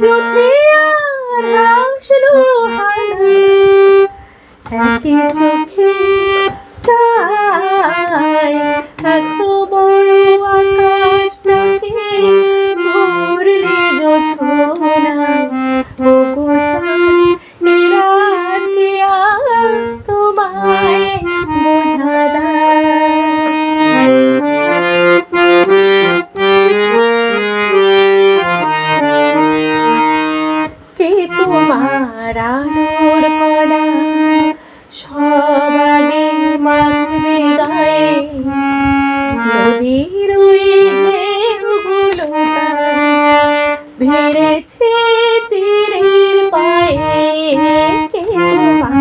জুথিয়ার হাসলো হানা পায়ে কে তোমার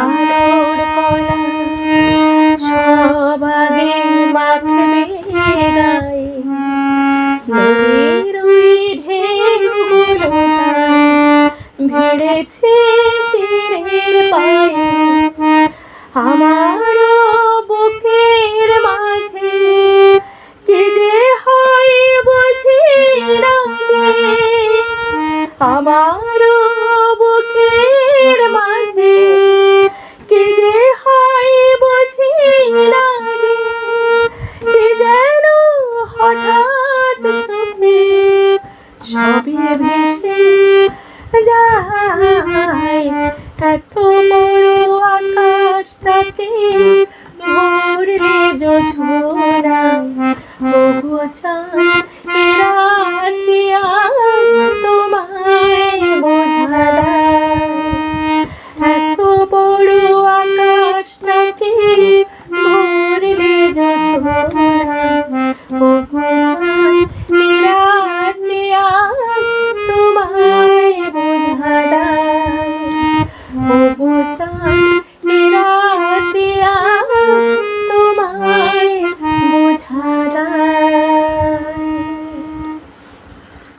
আলোর কড়া সবাগে মাখবে গায়ে নদীর তীরের পায়ে আমার বুকের মাঝে কি হয় বুঝি না যে আমার মাঝে কে যে হয় বুঝি না যে, কে যেন হঠাৎ স্বপ্নে সবই ভেসে যায়। এত মরু আকাশটাকে ভোরে জোছর